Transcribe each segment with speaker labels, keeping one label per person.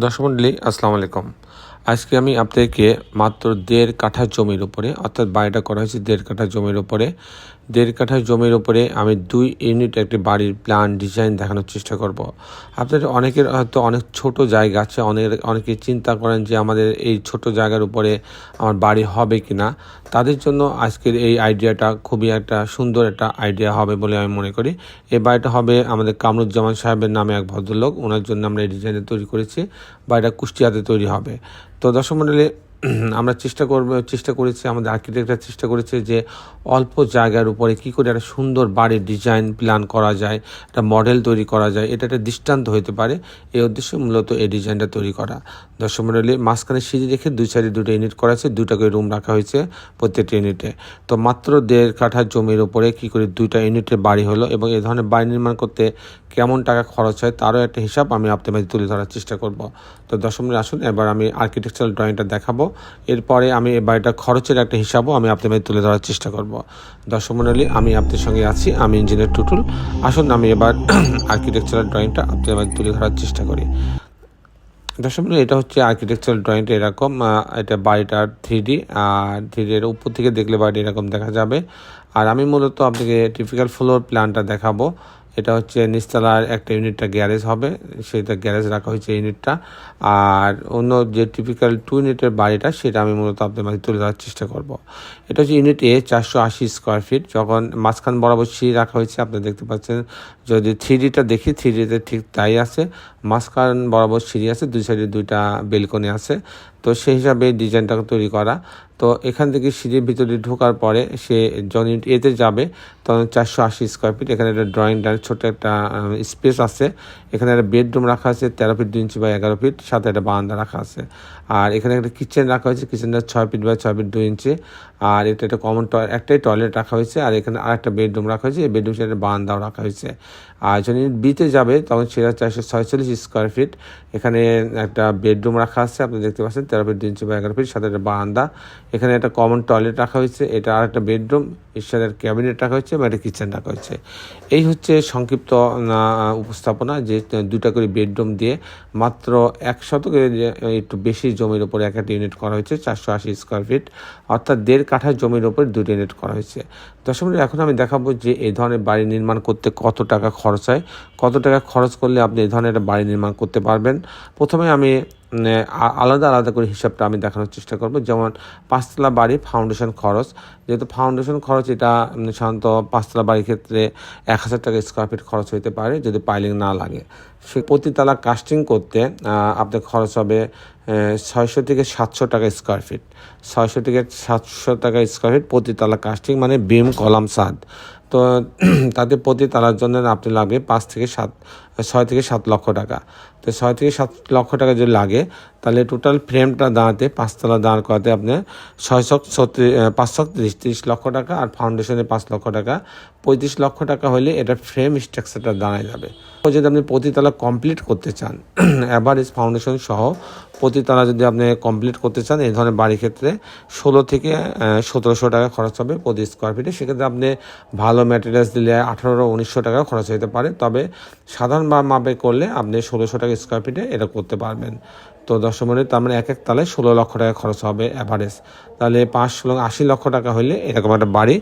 Speaker 1: দর্শক মন্ডলী আসসালামু আলাইকুম। আজকে আমি আপনাদেরকে মাত্র দেড় কাঠা জমির উপরে, অর্থাৎ বাড়িটা করা হয়েছে দেড় কাঠা জমির উপরে। দেড় কাঠা জমির উপরে আমি দুই ইউনিট একটি বাড়ির প্ল্যান ডিজাইন দেখানোর চেষ্টা করব। আপনাদের অনেকের হয়তো অনেক ছোট জায়গা আছে, অনেক, অনেকে চিন্তা করেন যে আমাদের এই ছোট জায়গার উপরে আমার বাড়ি হবে কি না তাদের জন্য আজকের এই আইডিয়াটা খুবই একটা সুন্দর একটা আইডিয়া হবে বলে আমি মনে করি। এই বাড়িটা হবে আমাদের কামরুজ্জামান সাহেবের নামে এক ভদ্রলোক। ওনার জন্য আমরা এই ডিজাইনটা তৈরি করেছি। বাড়িটা কুষ্টিয়াতে তৈরি হবে। তো দর্শক মণ্ডলী আমরা চেষ্টা করব, চেষ্টা করেছি, আমাদের আর্কিটেক্টরা চেষ্টা করেছে যে অল্প জায়গার উপরে কি করে একটা সুন্দর বাড়ির ডিজাইন প্ল্যান করা যায়, একটা মডেল তৈরি করা যায়, এটা একটা দৃষ্টান্ত হতে পারে। এই উদ্দেশ্যে মূলত এই ডিজাইনটা তৈরি করা। দর্শক মণ্ডলী, মাঝখানে সিঁড়ি রেখে দুই সাইডে দুটো ইউনিট করা আছে দুটা করে রুম রাখা হয়েছে প্রত্যেকটা ইউনিটে তো মাত্র দেড় কাঠা জমির উপরে কি করে দুইটা ইউনিটের বাড়ি হলো এবং এই ধরনের বাড়ি নির্মাণ করতে কেমন টাকা খরচ হয়, তারও একটা হিসাব আমি আপনাদের তুলে ধরার চেষ্টা করব। তো দশম আসুন, এবার আমি আর্কিটেকচারাল ড্রয়িংটা দেখাবো। এরপরে আমি এই বাড়িটার খরচের একটা হিসাবও আমি আপনাদের তুলে ধরার চেষ্টা করব। দর্শক মণ্ডলী আমি আপনাদের সঙ্গে আছি, আমি ইঞ্জিনিয়ার টুটুল। আসুন, আমি এবার আর্কিটেকচারাল ড্রয়িংটা আপনাদের তুলে ধরার চেষ্টা করি। দর্শক এটা হচ্ছে আর্কিটেকচারাল ড্রয়িংটা এরকম এটা বাড়িটার থ্রি ডি আর থ্রি ডি এর উপর থেকে দেখলে বাড়িটা এরকম দেখা যাবে। আর আমি মূলত আপনাকে টিপিক্যাল ফ্লোর প্ল্যানটা দেখাবো। এটা হচ্ছে নিচতলার একটা ইউনিটটা গ্যারেজ হবে, সেটা গ্যারেজ রাখা হয়েছে ইউনিটটা। আর অন্য যে টিপিক্যাল টু ইউনিটের বাড়িটা, সেটা আমি মূলত আপনাদের মাঝে তুলে ধরার চেষ্টা করব। এটা হচ্ছে ইউনিট এ চারশো আশি স্কোয়ার ফিট যখন মাঝখান বরাবর সিঁড়ি রাখা হয়েছে আপনারা দেখতে পাচ্ছেন, যদি থ্রি ডিটা দেখি থ্রি ডিতে ঠিক তাই আছে। মাঝখান বরাবর সিঁড়ি আছে, দুই সাইডে দুইটা বেলকনি আছে। তো সেই হিসাবে ডিজাইনটা তৈরি করা। তো এখান থেকে সিঁড়ির ভিতরে ঢোকার পরে সে যখন ইউনিট এতে যাবে তখন চারশো আশি স্কোয়ার ফিট এখানে একটা ড্রয়িং ছোট একটা স্পেস আছে। এখানে একটা বেডরুম রাখা আছে, তেরো ফিট দুই ইঞ্চি বা এগারো ফিট সাথে একটা বারান্দা রাখা আছে। আর এখানে একটা কিচেন রাখা হয়েছে কিচেনটা ছয় ফিট বা ছয় ফিট দুই ইঞ্চি আর এটা একটা কমন একটাই টয়লেট রাখা হয়েছে। আর এখানে আরেকটা বেডরুম রাখা হয়েছে, এই বেডরুম সাথে বারান্দাও রাখা হয়েছে। আর যখন বিতে যাবে, তখন সেটা চারশো ছয়চল্লিশ স্কোয়ার ফিট এখানে একটা বেডরুম রাখা আছে, আপনি দেখতে পাচ্ছেন, তেরো ফিট দুই ইঞ্চি বা এগারো ফিট সাথে একটা বারান্দা। এখানে একটা কমন টয়লেট রাখা হয়েছে, এটা আর একটা বেডরুম এর সাথে ক্যাবিনেট রাখা হয়েছে বা একটা কিচেন রাখা হয়েছে এই হচ্ছে সংক্ষিপ্ত উপস্থাপনা যে দুটা করে বেডরুম দিয়ে মাত্র এক শতকের একটু বেশি জমির উপরে এক একটা ইউনিট করা হয়েছে চারশো আশি স্কোয়ার ফিট অর্থাৎ দেড় কাঠা জমির ওপর দুটো ইউনিট করা হয়েছে। বন্ধু, এখন আমি দেখাবো যে এই ধরনের বাড়ি নির্মাণ করতে কত টাকা খরচ হয়। কত টাকা খরচ করলে আপনি এই ধরনের একটা বাড়ি নির্মাণ করতে পারবেন? প্রথমে আমি আলাদা আলাদা করে হিসাবটা আমি দেখানোর চেষ্টা করব। যেমন পাঁচতলা বাড়ি ফাউন্ডেশন খরচ। যেহেতু ফাউন্ডেশন খরচ, এটা সাধারণত পাঁচতলা বাড়ির ক্ষেত্রে এক হাজার টাকা স্কোয়ার ফিট খরচ হতে পারে যদি পাইলিং না লাগে। সে প্রতিতলা কাস্টিং করতে আপনার খরচ হবে ছয়শো থেকে সাতশো টাকা স্কোয়ার ফিট ছয়শো থেকে সাতশো টাকা স্কোয়ার ফিট প্রতিতলা কাস্টিং মানে বিম কলাম সাদ তো তাতে প্রতি তালার জন্য আপনি লাগবে পাঁচ থেকে সাত ছয় থেকে সাত লক্ষ টাকা। তো ছয় থেকে সাত লক্ষ টাকা যদি লাগে, তাহলে টোটাল ফ্রেমটা দাঁড়াতে, পাঁচতলা দাঁড় করাতে আপনার ছয়শো ছত্রিশ পাঁচশো তিরিশ তিরিশ লক্ষ টাকা আর ফাউন্ডেশনে পাঁচ লক্ষ টাকা। পঁয়ত্রিশ লক্ষ টাকা হলে এটা ফ্রেম স্ট্রাকচারটা দাঁড়ায় যাবে। যদি আপনি প্রতিতলা কমপ্লিট করতে চান অ্যাভারেজ ফাউন্ডেশন সহ প্রতিতলা যদি আপনি কমপ্লিট করতে চান, এই ধরনের বাড়ির ক্ষেত্রে ষোলো থেকে সতেরোশো টাকা খরচ হবে প্রতি স্কোয়ার ফিটে সেক্ষেত্রে আপনি ভালো ম্যাটেরিয়ালস দিলে আঠারো উনিশশো টাকা খরচ হতে পারে। তবে সাধারণ বা মাপে করলে আপনি ষোলোশো টাকা স্কোয়ার ফিটে এটা করতে পারবেন। তো দশম মিনিট তার মানে এক এক তালে ষোলো লক্ষ টাকা খরচ হবে অ্যাভারেজ তাহলে পাঁচ ষোলো আশি লক্ষ টাকা হলে এরকম একটা বাড়ি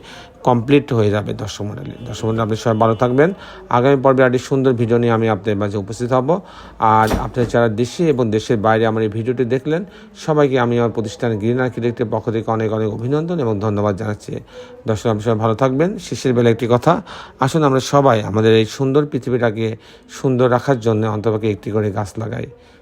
Speaker 1: কমপ্লিট হয়ে যাবে দশম মডেলে দশম মডেলে আপনি সবাই ভালো থাকবেন। আগামী পর্বে একটি সুন্দর ভিডিও নিয়ে আমি আপনাদের মাঝে উপস্থিত হব। আর আপনার যারা দেশে এবং দেশের বাইরে আমার এই ভিডিওটি দেখলেন, সবাইকে আমি আমার প্রতিষ্ঠান গ্রিন আর্কিটেক্টের পক্ষ থেকে অনেক অনেক অভিনন্দন এবং ধন্যবাদ জানাচ্ছি। দর্শক, আপনি সবাই ভালো থাকবেন। শেষের বেলা একটি কথা, আসুন আমরা সবাই আমাদের এই সুন্দর পৃথিবীটাকে সুন্দর রাখার জন্য অন্তপক্ষে একটি করে গাছ লাগাই।